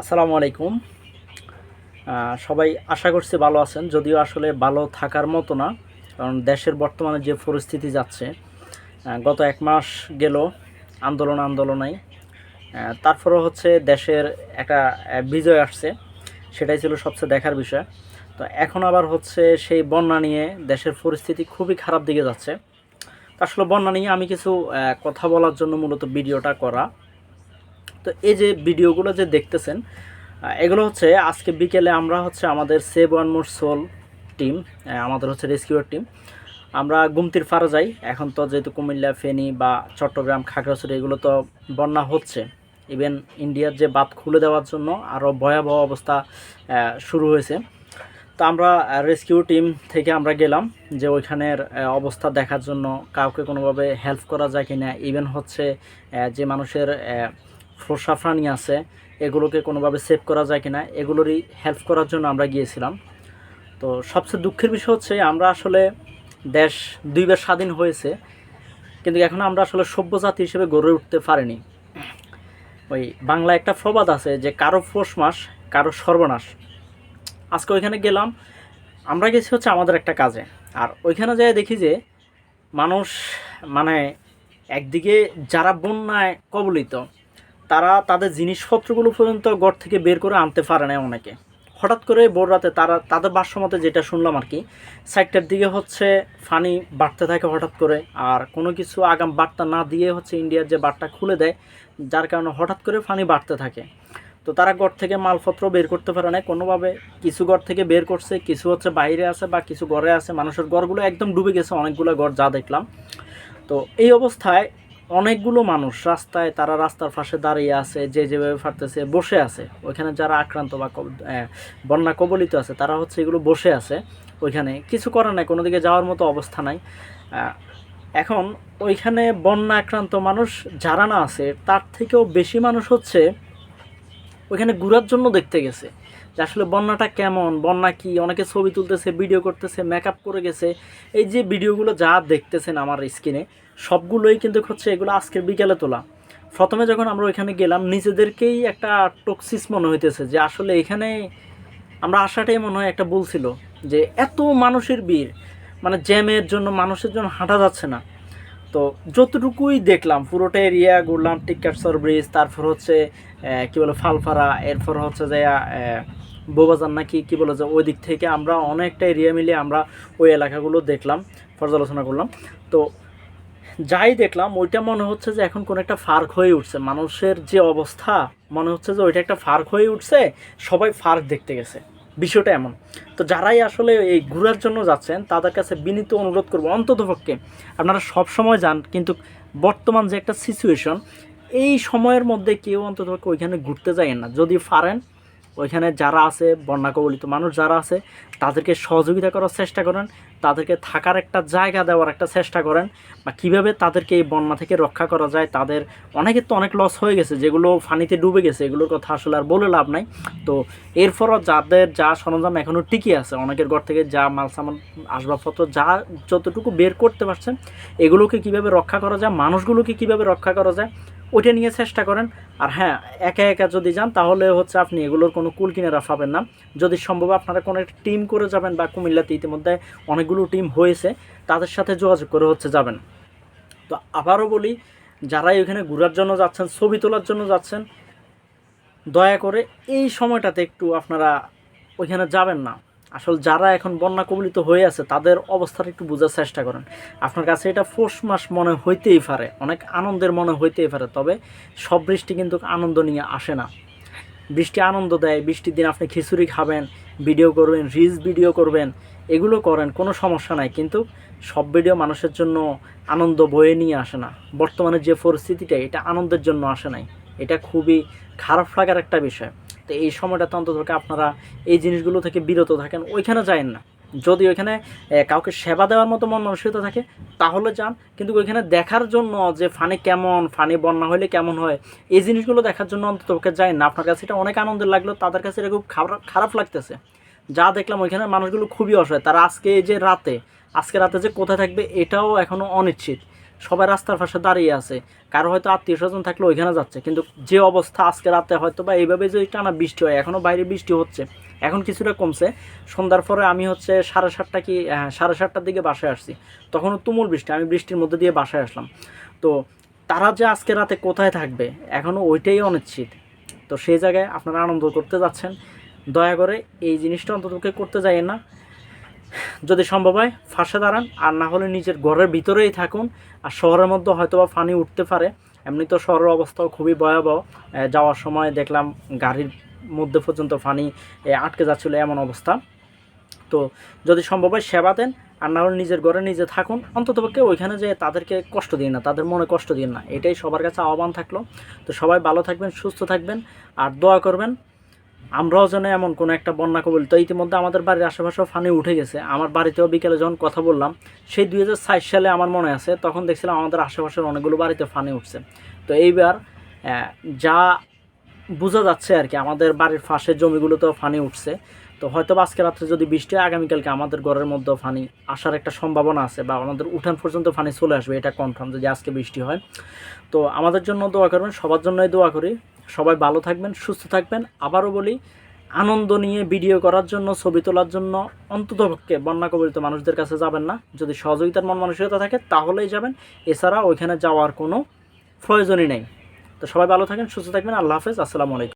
আসসালামু আলাইকুম। সবাই আশা করছি ভালো আছেন। যদিও আসলে ভালো থাকার মতো না, কারণ দেশের বর্তমানে যে পরিস্থিতি যাচ্ছে গত এক মাস গেল আন্দোলন আন্দোলনাই তারপরে হচ্ছে দেশের একটা বিজয় আসছে, সেটাই ছিল সবচেয়ে দেখার বিষয়। তো এখন আবার হচ্ছে সেই বন্যা নিয়ে দেশের পরিস্থিতি খুবই খারাপ দিকে যাচ্ছে। আসলে বন্যা নিয়ে আমি কিছু কথা বলার জন্য মূলত ভিডিওটা করা। তো এই যে ভিডিওগুলো যে দেখতেছেন এগুলো হচ্ছে আজকে বিকেলে আমরা হচ্ছে আমাদের save one more soul team আমাদের হচ্ছে রেস্কিউর টিম আমরা গুমতির ফারা যাই। এখন তো যেহেতু কুমিল্লা, ফেনী বা চট্টগ্রাম, খাগড়াছড়ি এগুলো তো বন্যা হচ্ছে। ইভেন ইন্ডিয়ার যে বাঁধ খুলে দেওয়ার জন্য আরও ভয়াবহ অবস্থা শুরু হয়েছে। তো আমরা রেস্কিউ টিম থেকে আমরা গেলাম যে ওইখানের অবস্থা দেখার জন্য কাউকে কোনোভাবে হেল্প করা যায় কিনা। ইভেন হচ্ছে যে মানুষের প্রাণী আছে, এগুলোকে কোনোভাবে সেভ করা যায় কিনা, এগুলোরই হেল্প করার জন্য আমরা গিয়েছিলাম। তো সবচেয়ে দুঃখের বিষয় হচ্ছে, আমরা আসলে দেশ দুইবার স্বাধীন হয়েছে, কিন্তু এখন আমরা আসলে সভ্য জাতি হিসেবে গড়ে উঠতে পারিনি। ওই বাংলা একটা প্রবাদ আছে যে, কারও ফোস মাস, কারও সর্বনাশ। আজকে ওইখানে গেলাম, আমরা গেছি হচ্ছে আমাদের একটা কাজে। আর ওইখানে যাই দেখি যে, মানুষ মানে একদিকে যারা বন্যায় কবলিত তারা তাদের জিনিসপত্রগুলো পর্যন্ত ঘর থেকে বের করে আনতে পারে না অনেকে। হঠাৎ করে ভোর রাতে তারা, তাদের ভাষ্যমতে যেটা শুনলাম আর কি সাইডটার দিকে হচ্ছে ফানি বাড়তে থাকে হঠাৎ করে, আর কোনো কিছু আগাম বার্তা না দিয়ে হচ্ছে ইন্ডিয়ার যে বারটা খুলে দেয়, যার কারণে হঠাৎ করে ফানি বাড়তে থাকে। তো তারা ঘর থেকে মালপত্র বের করতে পারে না কোনোভাবে কিছু ঘর থেকে বের করছে, কিছু হচ্ছে বাইরে আছে বা কিছু ঘরে আছে, মানুষের ঘরগুলো একদম ডুবে গেছে, অনেকগুলো ঘর যা দেখলাম। তো এই অবস্থায় অনেকগুলো মানুষ রাস্তায়, তারা রাস্তার পাশে দাঁড়িয়ে আছে, যে যেভাবে পারতেছে বসে আছে। ওইখানে যারা আক্রান্ত বা বন্যা কবলিত আছে, তারা হচ্ছে এগুলো বসে আছে ওইখানে। কিছু করার নাই, কোনো দিকে যাওয়ার মতো অবস্থা নাই। এখন ওইখানে বন্যা আক্রান্ত মানুষ যারা না আছে, তার থেকেও বেশি মানুষ হচ্ছে ওইখানে ঘোরার জন্য দেখতে গেছে। যে আসলে বন্যাটা কেমন, বন্যা কি? অনেকে ছবি তুলতেছে, ভিডিও করতেছে মেকআপ করে গেছে। এই যে ভিডিওগুলো যা দেখতেছেন আমার স্ক্রিনে সবগুলোই কিন্তু হচ্ছে এগুলো আজকের বিকেলে তোলা। প্রথমে যখন আমরা ওইখানে গেলাম, নিজেদেরকেই একটা টক্সিস মনে হইতেছে যে আসলে এখানে আমরা আসাটাই মনে হয় একটা বলছিল যে এত মানুষের ভিড় মানে জ্যামের জন্য মানুষের জন্য হাঁটা যাচ্ছে না। তো যতটুকুই দেখলাম, পুরোটা এরিয়া ঘুরলাম টিকাটসর ব্রিজ তারপর হচ্ছে কি বলে, ফালফারা, এরপর হচ্ছে যে বোবাজান নাকি, কি বলে যে ওই দিক থেকে আমরা অনেকটা এরিয়া মিলিয়ে আমরা ওই এলাকাগুলো দেখলাম, পর্যালোচনা করলাম। তো যাই দেখলাম, ওইটা মনে হচ্ছে যে এখন কোন একটা ফার্ক হয়ে উঠছে। মানুষের যে অবস্থা, মনে হচ্ছে যে ওইটা একটা ফার্ক হয়ে উঠছে, সবাই ফার্ক দেখতে গেছে। বিষয়টা এমন। তো যারাই আসলে এই ঘোরার জন্য যাচ্ছেন, তাদের কাছে বিনীত অনুরোধ করব অন্ততপক্ষে আপনারা সব সময় যান, কিন্তু বর্তমান যে একটা সিচুয়েশন এই সময়ের মধ্যে কেউ অন্ততপক্ষে ওইখানে ঘুরতে যায় না। যদি পারেন ওইখানে যারা আছে বন্যা কবলিত মানুষ যারা আছে, তাদেরকে সহযোগিতা করার চেষ্টা করেন, তাদেরকে থাকার একটা জায়গা দেওয়ার একটা চেষ্টা করেন, বা কীভাবে তাদেরকে এই বন্যা থেকে রক্ষা করা যায়, তাদের অনেকের তো অনেক লস হয়ে গেছে, যেগুলো ফানিতে ডুবে গেছে, এগুলোর কথা আসলে আর বলে লাভ নাই। তো এরপরও যাদের যা সরঞ্জাম এখনও টিকে আছে, অনেকের ঘর থেকে যা মাল সামান, আসবাবপত্র যা যতটুকু বের করতে পারছেন, এগুলোকে কীভাবে রক্ষা করা যায়, মানুষগুলোকে কীভাবে রক্ষা করা যায় ওইটা নিয়ে চেষ্টা করেন। আর হ্যাঁ একা একা যদি যান, তাহলে হচ্ছে আপনি এগুলোর কোনো কুল কিনারা পাবেন না। যদি সম্ভব আপনারা কোনো একটা টিম করে যাবেন বা কুমিল্লাতে ইতিমধ্যে অনেকগুলো টিম হয়েছে, তাদের সাথে যোগাযোগ করে হচ্ছে যাবেন। তো আবারও বলি, যারাই ওখানে ঘোরার জন্য যাচ্ছেন, ছবি তোলার জন্য যাচ্ছেন, দয়া করে এই সময়টাতে একটু আপনারা ওইখানে যাবেন না। আসলে যারা এখন বন্যা কবলিত হয়ে আছে, তাদের অবস্থাটা একটু বোঝার চেষ্টা করেন। আপনার কাছে এটা ফোর্স মাস মনে হইতেই পারে, অনেক আনন্দের মনে হইতেই পারে, তবে সব বৃষ্টি কিন্তু আনন্দ নিয়ে আসে না। বৃষ্টি আনন্দ দেয়, বৃষ্টির দিন আপনি খিচুড়ি খাবেন, ভিডিও করবেন, রিলস ভিডিও করবেন, এগুলো করেন, কোনো সমস্যা নাই, কিন্তু সব ভিডিও মানুষের জন্য আনন্দ বয়ে নিয়ে আসে না। বর্তমানে যে পরিস্থিতিটা, এটা আনন্দের জন্য আসে নাই। এটা খুবই খারাপ লাগার একটা বিষয়। তো এই সময়টাতে অন্তত আপনারা এই জিনিসগুলো থেকে বিরত থাকেন, ওইখানে যায়েন না। যদি ওইখানে কাউকে সেবা দেওয়ার মতো মন মানসিকতা থাকে, তাহলে যান। কিন্তু ওইখানে দেখার জন্য যে ফানি কেমন, ফানি বন্যা হলে কেমন হয়, এই জিনিসগুলো দেখার জন্য অন্তত ওকে যায় না। আপনার কাছে এটা অনেক আনন্দের লাগল, তাদের কাছে এটা খুব খারাপ খারাপ লাগতেছে। যা দেখলাম ওইখানে মানুষগুলো খুবই অসহায়। তারা আজকে যে রাতে, আজকে রাতে যে কোথায় থাকবে এটাও এখনও অনিশ্চিত। সবাই রাস্তার পাশে দাঁড়িয়ে আছে। কারও হয়তো আত্মীয় স্বজন থাকলে ওইখানে যাচ্ছে। কিন্তু যে অবস্থা আজকে রাতে হয়তো বা এইভাবে যদি টানা বৃষ্টি হয় এখনও বাইরে বৃষ্টি হচ্ছে, এখন কিছুটা কমছে। সন্ধ্যার পরে আমি হচ্ছে সাড়ে সাতটা কি সাড়ে সাতটার দিকে বাসায় আসছি। তখনও তুমুল বৃষ্টি, আমি বৃষ্টির মধ্যে দিয়ে বাসায় আসলাম। তো তারা যে আজকে রাতে কোথায় থাকবে এখনও ওইটাই অনিশ্চিত। তো সেই জায়গায় আপনারা আনন্দ করতে যাচ্ছেন। দয়া করে এই জিনিসটা অন্ততকে করতে যাইয়েন না। যদি সম্ভব হয় ফাঁসে দাঁড়ান। আর না হলে নিজের ঘরের ভিতরেই থাকুন। আর শহরের মধ্যে হয়তো বা পানি উঠতে পারে। এমনি তো শহরের অবস্থাও খুবই ভয়াবহ। যাওয়ার সময় দেখলাম গাড়ির মধ্যে পর্যন্ত এ, আটকে যাচ্ছিল এমন অবস্থা। তো যদি সম্ভব হয় সেবা দেন। আর না হলে নিজের ঘরে নিজে থাকুন। অন্ততপক্ষে ওইখানে যে তাদেরকে কষ্ট দিন না তাদের মনে কষ্ট দিন না। এটাই সবার কাছে আহ্বান থাকল। তো সবাই ভালো থাকবেন সুস্থ থাকবেন। আর দোয়া করবেন আমরাও যেন এমন কোনো একটা বন্যা কবল তো ইতিমধ্যে আমাদের বাড়ির আশেপাশেও ফানি উঠে গেছে। আমার বাড়িতেও বিকেলে যখন কথা বললাম, সেই দুই সালে আমার মনে আছে, তখন দেখছিলাম আমাদের আশেপাশের অনেকগুলো বাড়িতে ফানি উঠছে। তো এইবার যা বোঝা যাচ্ছে আর কি, আমাদের বাড়ির পাশের জমিগুলোতেও ফানি উঠছে। তো হয়তো আজকে রাত্রে যদি বৃষ্টি হয়, আগামীকালকে আমাদের ঘরের মধ্যেও ফানি আসার একটা সম্ভাবনা আছে বা আমাদের উঠান পর্যন্ত ফানি চলে আসবে, এটা কনফার্ম যদি আজকে বৃষ্টি হয়। তো আমাদের জন্য দোয়া করবেন, সবার জন্যই দোয়া করি। সবাই ভালো থাকবেন, সুস্থ থাকবেন। আবারও বলি, আনন্দ নিয়ে ভিডিও করার জন্য, ছবি তোলার জন্য অন্ততপক্ষে বন্যা কবলিত মানুষদের কাছে যাবেন না। যদি সহযোগিতার মন মানসিকতা থাকে, তাহলেই যাবেন। এছাড়া ওইখানে যাওয়ার কোনো প্রয়োজনই নেই। তো সবাই ভালো থাকেন, সুস্থ থাকবেন। আল্লাহ হাফেজ, আসসালামু আলাইকুম।